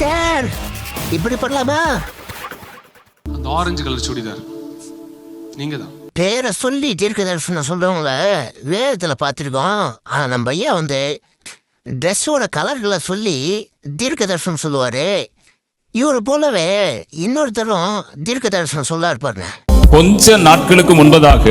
Pastor இப்படி பண்ணலாமா? அந்த ஆரஞ்சு கலர் சுடிதார். நீங்க தான் பேரை சொல்லி தீர்க்க தரிசனம் சொல்றவங்கள வேதத்துல பார்த்துருக்கோம். ஆனா நம்ம ஐயா வந்து ட்ரெஸ்ஸோட கலர்களை சொல்லி தீர்க்க தரிசனம் சொல்லுவாரு. இவரை போலவே இன்னொருத்தரும் தீர்க்க தரிசனம் சொல்ல இருப்பாருங்க கொஞ்ச நாட்களுக்கு முன்பதாக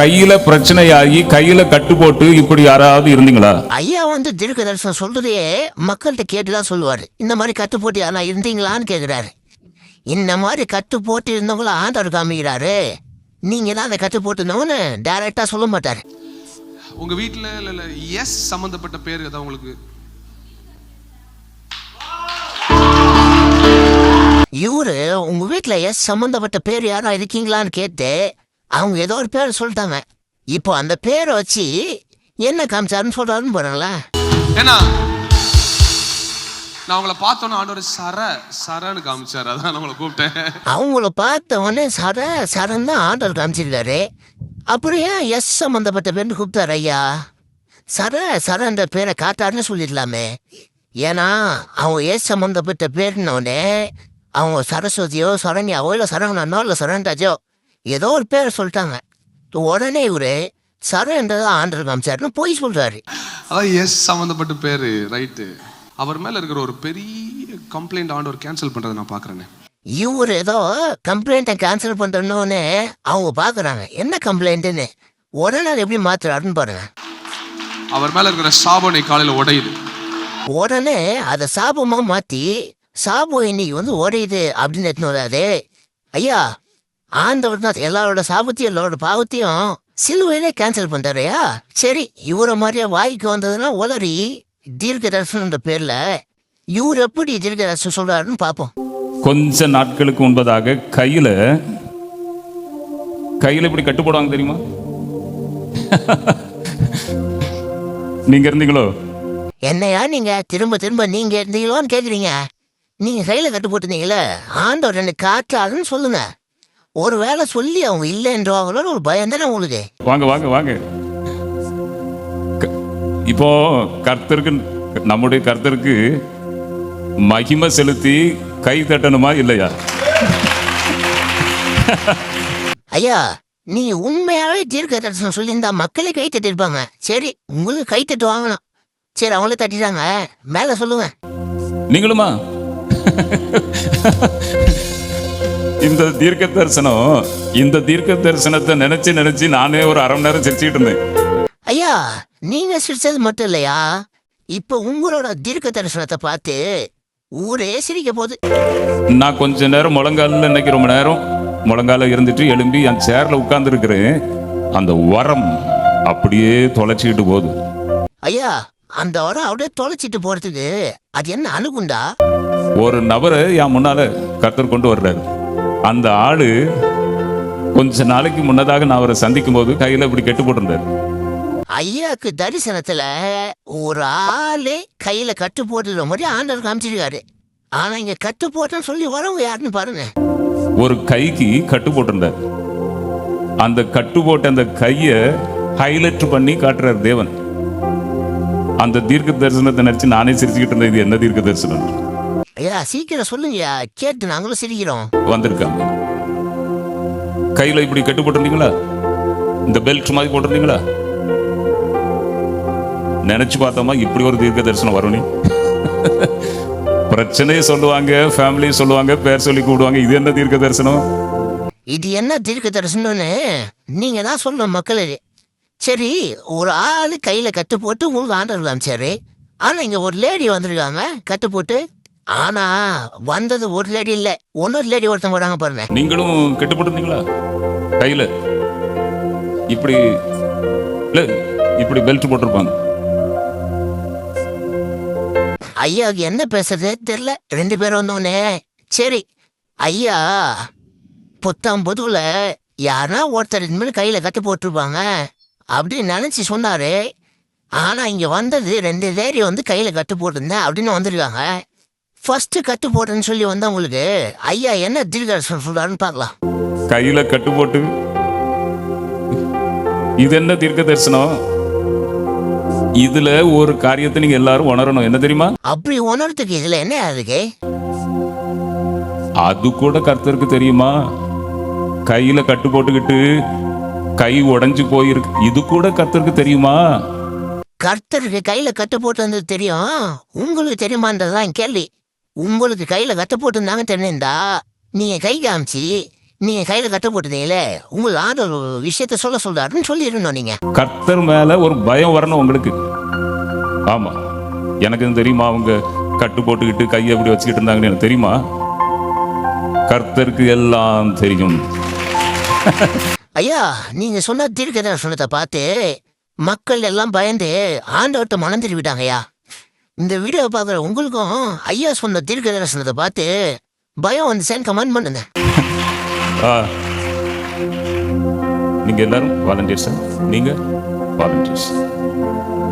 கையில பிரச்சனையாகி கையில கட்டு போட்டு இப்படி யாராவது இருந்தீங்களா? ஐயா வந்து தீர்க்க தரிசனம் சொல்றதையே மக்கள்கிட்ட கேட்டு தான் சொல்லுவாரு. இந்த மாதிரி கட்டு போட்டு யாரா இருந்தீங்களான்னு கேட்குறாரு இந்த மாதிரி கட்டு போட்டு இருந்தவங்கள ஆண்டவர் காமிக்கிறாரு. நீங்க தான் அந்த கட்டு போட்டு இருந்தவங்கன்னு டைரக்டா சொல்ல மாட்டாரு. உங்க வீட்ல இல்ல இல்ல எஸ் சம்பந்தப்பட்ட பேர் ஏதாவது உங்களுக்கு? இவரு உங்க வீட்ல எஸ் சம்பந்தப்பட்ட பேர் யாரா இருக்கீங்களான்னு கேட்டு அவங்க ஏதோ ஒரு பேர் சொல்லிட்டாங்க. இப்போ அந்த பேரை வச்சு என்ன காமிச்சாருன்னு சொல்றாருன்னு பாருங்களேன். ஏன்னா நான் உங்களை பார்த்தோன்னே ஆண்டவர் சர சரன்னு காமிச்சாரு. அதான் நான் உங்களை கூப்பிட்டேன். அவங்கள பார்த்த உடனே சர சரண் தான் ஆண்டவர் காமிச்சிருக்காரு. அப்புறம் ஏன் எஸ் சம்பந்தப்பட்ட பேர்னு கூப்பிட்டாரு ஐயா? சர சரன்ற பேரை காட்டாருன்னு சொல்லிடலாமே. ஏன்னா அவங்க எஸ் சம்பந்தப்பட்ட பேர்னோடனே அவங்க சரஸ்வதியோ சரண்யாவோ இல்லை சரவணனோ இல்லை சரண்ராஜோ ஏதோ ஒரு பேரை சொல்லிட்டாங்க. உடனே இவரு சரன்றதை ஆண்டவர் காமிச்சாருன்னு போய் சொல்றாரு. அதான் எஸ் சம்பந்தப்பட்ட பேரு ரைட்டு. அவர் மேல இருக்கிற ஒரு பெரிய கம்ப்ளைண்ட் ஆண்டவர் கேன்சல் பண்றதை நான் பாக்குறேனே. இவர் ஏதோ கம்ப்ளைண்ட்டை கேன்சல் பண்ணுறோன்னே அவங்க பார்க்குறாங்க என்ன கம்ப்ளைண்ட்டுன்னு உடனே அதை எப்படி மாத்துறாருன்னு பாருங்க. அவர் மேல இருக்கிற சாபனை காலையில உடையுது. உடனே அதை சாபமாக மாற்றி சாபம் இன்னைக்கு வந்து உடையுது அப்படின்னு எடுத்துன்னு வராது. ஐயா ஆண்டவர் தான் எல்லாரோட சாபத்தையும் எல்லாரோட பாவத்தையும் சிலுவையிலே கேன்சல் பண்ணுறாருயா சரி இவரை மாதிரியே வாய்க்கு வந்ததுன்னா உதறி தீர்க்க தரிசனன்ற பேரில் இவர் எப்படி தீர்க்க தரிசனம் சொல்கிறாருன்னு பார்ப்போம். கொஞ்ச நாட்களுக்கு முன்பதாக கையில கையில இப்படி கட்டு போடுவாங்க தெரியுமா? நீங்க இருந்தீங்களோ? என்னையா நீங்க? திரும்ப திரும்ப நீங்க இருந்தீங்களோன்னு கேக்குறீங்க. நீங்க கையில கட்டு போட்டுருந்தீங்களே? ஆண்டவர் எனக்கு காற்றாருன்னு சொல்லுங்க. ஒருவேளை சொல்லி அவங்க இல்லைன்றவாங்களோன்னு ஒரு பயம் தானே உங்களுக்கு வாங்க வாங்க வாங்க. இப்போ கர்த்தருக்கு நம்முடைய கர்த்தருக்கு மகிமை செலுத்தி கை தட்டணுமா இல்லையா? ஐயா நீங்க உண்மையாவே தீர்க்க தரிசனம் சொல்லியிருந்தா மக்களே கை தட்டிருப்பாங்க சரி உங்களுக்கு கை தட்டு வாங்கலாம் சரி அவங்களே தட்டிட்டாங்க. மேல சொல்லுங்க. நீங்களுமா? இந்த தீர்க்க தரிசனம் இந்த தீர்க்க தரிசனத்தை நினைச்சு நினைச்சு நானே ஒரு அரை மணி நேரம் சிரிச்சுட்டு இருந்தேன். ஐயா நீங்க சிரிச்சது மட்டும் இல்லையா? இப்ப உங்களோட தீர்க்க தரிசனத்தை பார்த்து ஊரே சிரிக்க போகுது. நான் கொஞ்ச நேரம் முழங்காலில் இன்னைக்கு ரொம்ப நேரம் முழங்கால இருந்துட்டு எழும்பி என் சேர்ல உட்கார்ந்துருக்கிறேன். அந்த வரம் அப்படியே தொலைச்சிக்கிட்டு போகுது. ஐயா அந்த வரம் அப்படியே தொலைச்சிட்டு போறதுக்கு அது என்ன அணுகுண்டா? ஒரு நபரை என் முன்னால கர்த்தர் கொண்டு வர்றாரு. அந்த ஆளு கொஞ்ச நாளைக்கு முன்னதாக நான் அவரை சந்திக்கும் போது கையில இப்படி கெட்டு போட்டிருந்தாரு. ஐயாக்கு தரிசனத்துல ஒரு ஆளே கையில கட்டு போட்டுற மாதிரி ஆண்டவர் காமிச்சிருக்காரு. ஆனா இங்க கட்டு போட்டேன்னு சொல்லி வரவங்க யாருன்னு பாருங்க. ஒரு கைக்கு கட்டு போட்டிருந்தார். அந்த கட்டு போட்ட அந்த கையை ஹைலைட் பண்ணி காட்டுறார் தேவன். அந்த தீர்க்க தரிசனத்தை நினைச்சு நானே சிரிச்சுக்கிட்டு இருந்தேன் இது என்ன தீர்க்க தரிசனம்? ஐயா சீக்கிரம் சொல்லுங்கய்யா கேட்டு நாங்களும் சிரிக்கிறோம். வந்திருக்காங்க. கையில இப்படி கட்டு போட்டிருந்தீங்களா? இந்த பெல்ட் மாதிரி போட்டிருந்தீங்களா? நினைச்சு பார்த்தோமா இப்படி ஒரு தீர்க்க தரிசனம் வரும் நீ பிரச்சனையை சொல்லுவாங்க ஃபேமிலியை சொல்லுவாங்க பேர் சொல்லி கூடுவாங்க இது என்ன தீர்க்க தரிசனம் இது என்ன தீர்க்க தரிசனம்னு நீங்க தான் சொல்லணும் மக்களே. சரி ஒரு ஆளு கையில கட்டு போட்டு உங்களுக்கு ஆண்டவர் காமிச்சாரு ஆனா இங்க ஒரு லேடி வந்திருக்காங்க கட்டு போட்டு. ஆனா வந்தது ஒரு லேடி இல்ல. இன்னொரு லேடி ஒருத்தவங்க வராங்க பாருங்க. நீங்களும் கெட்டு போட்டிருந்தீங்களா கையில. இப்படி இல்ல இப்படி பெல்ட் போட்டிருப்பாங்க. ஐயாவுக்கு என்ன பேசுறதே? தெரியல. ரெண்டு பேரும் வந்தோடனே சரி ஐயா புத்தாம் பொதுவில் யாருன்னா ஒருத்தர் இனிமேல் கையில் கட்டு போட்டிருப்பாங்க. அப்படின்னு நினச்சி சொன்னாரு. ஆனால் இங்கே வந்தது ரெண்டு லேடி வந்து கையில் கட்டு போட்டிருந்தேன் அப்படின்னு வந்திருக்காங்க. ஃபர்ஸ்ட் கட்டு போட்டேன்னு சொல்லி வந்தவங்களுக்கு ஐயா என்ன தீர்க்கரசன் சொல்றாருன்னு பார்க்கலாம். கையில கட்டு போட்டு இது என்ன தீர்க்க தரிசனம் இதுல ஒரு காரியத்தை நீங்க எல்லாரும் உணரணும். என்ன தெரியுமா? அப்படி உணர்றதுக்கு இதுல என்ன அதுக்கு அது கூட கர்த்தருக்கு தெரியுமா? கையில கட்டு போட்டுக்கிட்டு கை உடைஞ்சு போயிருக்கு. இது கூட கர்த்தருக்கு தெரியுமா? கர்த்தருக்கு கையில கட்டு போட்டு தெரியும். உங்களுக்கு தெரியுமான்றதுதான் கேள்வி. உங்களுக்கு கையில கட்டு போட்டுருந்தாங்க தெரிஞ்சிருந்தா நீங்க கை காமிச்சு நீங்க கையில கட்டு போட்டுதீங்களே உங்கள் ஆண்டவர் ஒரு விஷயத்த சொல்ல சொல்றாருன்னு சொல்லிடணும் நீங்க. கர்த்தர் மேல ஒரு பயம் வரணும் உங்களுக்கு. ஆமா. எனக்கு இது தெரியுமா? அவங்க கட்டு போட்டுக்கிட்டு கையை அப்படி வச்சுக்கிட்டு இருந்தாங்கன்னு எனக்கு தெரியுமா? கர்த்தருக்கு எல்லாம் தெரியும். ஐயா நீங்க சொன்ன தீர்க்க தரிசனத்தை பார்த்து மக்கள் எல்லாம் பயந்து ஆண்டவர்கிட்ட மனம் திரும்பிட்டாங்க ஐயா. இந்த வீடியோ பார்க்குற உங்களுக்கும் ஐயா சொன்ன தீர்க்க தரிசனத்தை பார்த்து பயம் வந்து கமெண்ட் பண்ணுங்க. ஆ. நீங்க எல்லாரும் வாலண்டியர்ஸ் நீங்க வாலண்டியர்ஸ்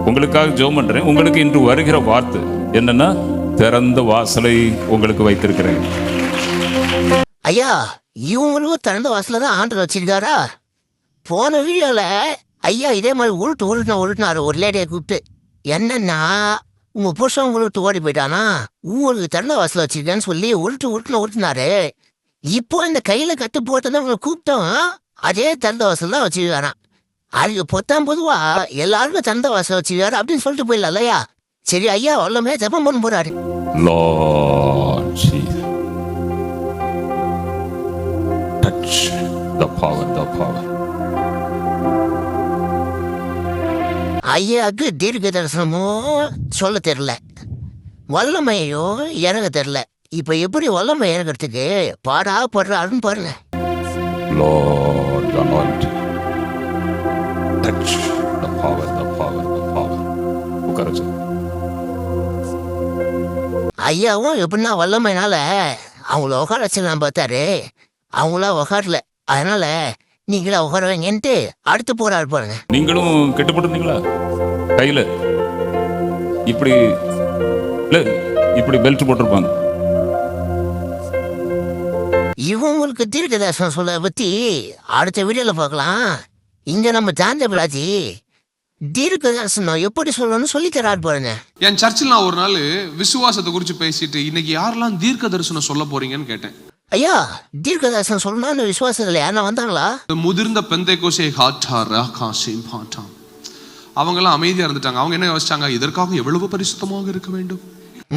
உங்களுக்காக ஜெபம் பண்றேன். உங்களுக்கு இன்று வருகிற வார்த்தை என்னன்னா திறந்த வாசலை உங்களுக்கு வைத்திருக்கிறேன். ஐயா இவங்களுக்கும் திறந்த வாசல தான் ஆண்டவர் வச்சிருக்காரா? போன வீடியோல ஐயா இதே மாதிரி உருட்டு உருட்டுன உருட்டினாரு. ஒரு லேடியை கூப்பிட்டு என்னன்னா உங்க புருஷன் உருட்டு ஓடி போயிட்டானா உங்களுக்கு திறந்த வாசல் வச்சிருக்கேன்னு சொல்லி உருட்டு உருட்டுன்னு உருட்டினாரு. இப்போ இந்த கையில கட்டு போட்டதை உங்களை கூப்பிட்டோம். அதே தந்த வாசல் தான் வச்சிருக்காராம். அதுக்கு பொத்தாம் பொதுவா எல்லாருக்கும் தந்த வாசல் வச்சிருக்காரு அப்படின்னு சொல்லிட்டு போயிடலாம் இல்லையா? சரி ஐயா உள்ளமே ஜெபம் பண்ண போறாரு. Touch the power, the power. ஐயாவுக்கு தீர்க்க தரிசனமோ சொல்ல தெரில வல்லமையோ எனக்கு தெரில இப்போ எப்படி வல்லமை இறங்கிறதுக்கு பாடா படுறாருன்னு பாருங்க Lord, the anointing. Touch the power, the power, the power. உட்கார சொல்லு. ஐயாவும் எப்படின்னா வல்லமைனால அவங்கள உட்கார வச்சுக்கலாம் பார்த்தாரு அவங்களா உட்காரல அதனால நீங்களா உட்கார வைங்கன்ட்டு அடுத்து போறாரு பாருங்க. நீங்களும் கெட்டுப்பட்டிருந்தீங்களா? கையில. இப்படி இல்ல இப்படி பெல்ட் போட்டிருப்பாங்க. இவங்களுக்கு தீர்க்க தரிசனம் சொல்ல பத்தி அடுத்த வீடியோல பார்க்கலாம். இங்க நம்ம ஜாந்த பிளாஜி தீர்க்க தரிசனம் எப்படி சொல்லணும்னு சொல்லி தராரு பாருங்க. என் சர்ச்சில் நான் ஒரு நாள் விசுவாசத்தை குறித்து பேசிட்டு இன்னைக்கு யாரெல்லாம் தீர்க்க தரிசனம் சொல்ல போறீங்கன்னு கேட்டேன். ஐயா தீர்க்க தரிசனம் சொல்லணும்னு விசுவாசத்துல யாரா வந்தாங்களா? முதிர்ந்த பெந்தை கோசை ஹாட்டா ராகா சிம்ஹாட்டாம் அவங்கெல்லாம் அமைதியா இருந்துட்டாங்க. அவங்க என்ன யோசிச்சாங்க? இதற்காக எவ்வளவு பரிசுத்தமாக இருக்க வேண்டும்?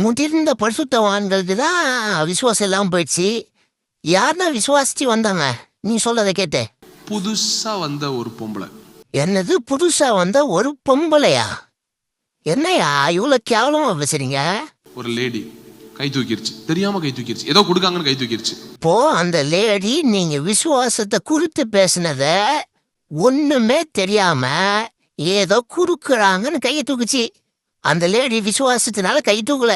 முதிர்ந்த பரிசுத்தவான்களுக்கு தான் விசுவாசம் இல்லாம போயிடுச்சு. யாருன்னா விசுவாசிச்சு வந்தாங்க? நீ சொல்றதை கேட்டேன் புதுசா வந்த ஒரு பொம்பளை. என்னது? புதுசா வந்த ஒரு பொம்பளையா? என்னையா இவ்வளவு கேவலமா பேசுறீங்க? ஒரு லேடி. கை தூக்கிருச்சு. தெரியாம கை தூக்கிருச்சு. ஏதோ கொடுக்காங்கன்னு கை தூக்கிருச்சு. இப்போ அந்த லேடி நீங்க விசுவாசத்தை குறித்து பேசுனத ஒண்ணுமே தெரியாம ஏதோ குறுக்குறாங்கன்னு கையை தூக்குச்சு. அந்த லேடி விசுவாசத்தினால கை தூக்கல.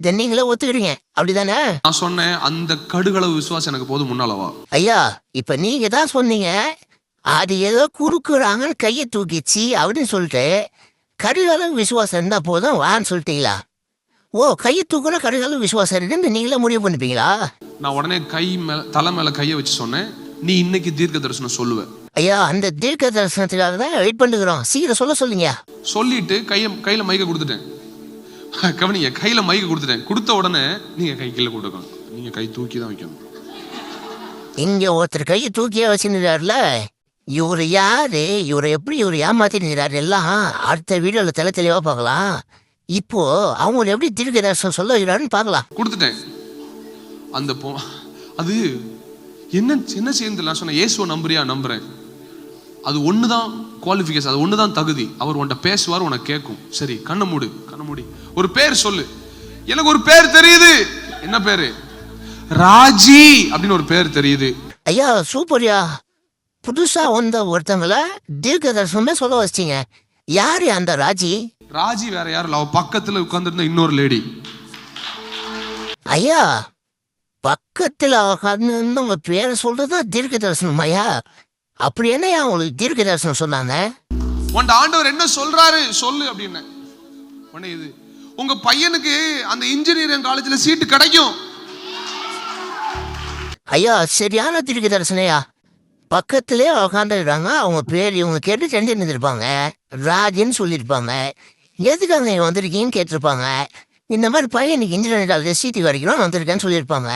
இதை நீங்களே ஒத்துக்கிறீங்க. அப்படிதானே? நான் சொன்னேன் அந்த கடுகளவு விசுவாசம் எனக்கு போதும் முன்னாலவா? ஐயா இப்ப நீங்க தான் சொன்னீங்க அது ஏதோ குறுக்குறாங்கன்னு கையை தூக்கிச்சு அப்படின்னு சொல்லிட்டு கருகாலம் விசுவாசம் இருந்தா போதும் வான்னு சொல்லிட்டீங்களா? ஓ கையை தூக்குற கருகாலம் விசுவாசம் இருக்குன்னு நீங்களே முடிவு பண்ணிப்பீங்களா? நான் உடனே கை மேல தலை மேல கையை வச்சு சொன்னேன். நீ இன்னைக்கு தீர்க்க தரிசனம் சொல்லுவ. ஐயா அந்த தீர்க்க தரிசனத்துக்காக தான் வெயிட் பண்ணுகிறோம் சீக்கிரம் சொல்ல சொல்லுங்க. சொல்லிட்டு கையை கையில மைக்க கொடுத்துட்டேன். கவனிங்க கையில மைக்க கொடுத்துட்டேன். கொடுத்த உடனே நீங்க கை கீழே கொடுக்கணும். நீங்க கை தூக்கி தான் வைக்கணும். இங்க ஒருத்தர் கையை தூக்கியே வச்சுருந்தாருல. இவர் யாரு? இவரை எப்படி இவர் ஏமாத்திருந்தாரு எல்லாம் அடுத்த வீடியோல தெளி தெளிவா பார்க்கலாம். இப்போ அவங்க எப்படி தீர்க்க தரிசனம் சொல்ல வைக்கிறாருன்னு பார்க்கலாம். கொடுத்துட்டேன். அந்த பொ அது என்ன என்ன நான் சொன்னேன் இயேசுவை நம்புறியா? நம்புறேன். அது ஒண்ணுதான் குவாலிஃபிகேஷன் அது ஒண்ணுதான் தகுதி. அவர் உன்கிட்ட பேசுவார் உனக்கு கேட்கும். சரி கண்ணை மூடு கண்ணை மூடி. ஒரு பேர் சொல்லு. எனக்கு ஒரு பேர் தெரியுது. என்ன பேரு? ராஜி அப்படின்னு ஒரு பேர் தெரியுது. ஐயா சூப்பர்யா. புதுசா வந்த ஒருத்தங்கள தீர்க்க தரிசனமே சொல்ல வச்சிட்டீங்க. யாரு அந்த ராஜி? ராஜி வேற யாரும் அவ பக்கத்துல உட்கார்ந்திருந்த இன்னொரு லேடி ஐயா பக்கத்துல உங்க பேரை சொல்றதா தீர்க்க தரிசனம் ஐயா? அப்படி என்னையா உங்களுக்கு தீர்க்க தரிசனம் சொன்னாங்க? உன்ட ஆண்டவர் என்ன சொல்றாரு? சொல்லு அப்படின்னு. உடனே இது உங்க பையனுக்கு அந்த இன்ஜினியரிங் காலேஜ்ல சீட்டு கிடைக்கும். ஐயா சரியான தீர்க்க தரிசனையா பக்கத்திலே உக்காந்துருக்காங்க அவங்க பேர் இவங்க கேட்டு செஞ்சு இருந்திருப்பாங்க ராஜின்னு சொல்லியிருப்பாங்க. எதுக்காக நீ வந்திருக்கீங்கன்னு கேட்டிருப்பாங்க. இந்த மாதிரி பையனுக்கு இன்ஜினியரிங் காலேஜ் சீட்டு வரைக்கும் வந்திருக்கேன்னு சொல்லியிருப்பாங்க.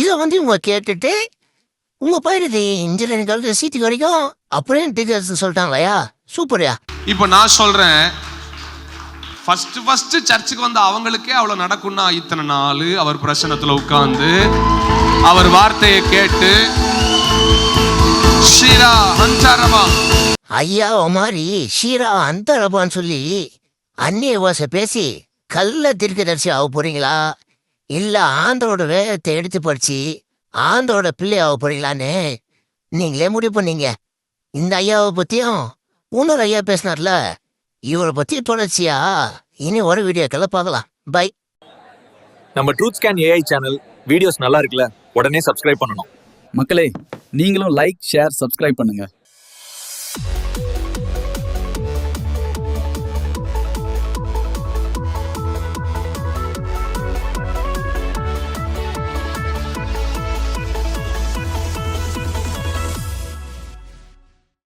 இதை வந்து இவங்க கேட்டுட்டு உங்கள் பையனுக்கு இன்ஜினியரிங் காலேஜ் சீட்டு வரைக்கும் அப்படியே டீச்சர்ஸ் சொல்லிட்டாங்களையா சூப்பர்யா இப்போ நான் சொல்றேன் ஃபர்ஸ்ட் ஃபர்ஸ்ட் சர்ச்சுக்கு வந்த அவங்களுக்கே அவ்வளவு நடக்கும்னா இத்தனை நாள் அவர் பிரசனத்துல உட்கார்ந்து அவர் வார்த்தையை கேட்டு ஷீரா ஹஞ்சாரமா ஐயா ஓ மாதிரி ஷீரா அந்தரபான்னு சொல்லி அந்நிய வாச பேசி கல்ல தீர்க்கதரிசி ஆக போறீங்களா? இல்ல ஆண்டோட வேகத்தை எடுத்து படிச்சு ஆண்டோட பிள்ளை ஆக போறீங்களான்னு நீங்களே முடிவு பண்ணீங்க. இந்த ஐயாவை பத்தியும் இன்னொரு ஐயா பேசினார்ல இவரை பத்தி தொடர்ச்சியா இனி ஒரு வீடியோக்களை பார்க்கலாம். பை. நம்ம Truth Scan AI channel videos நல்லா இருக்குல்ல? உடனே சப்ஸ்கிரைப் பண்ணணும். மக்களே நீங்களும் லைக் ஷேர் சப்ஸ்கிரைப் பண்ணுங்க.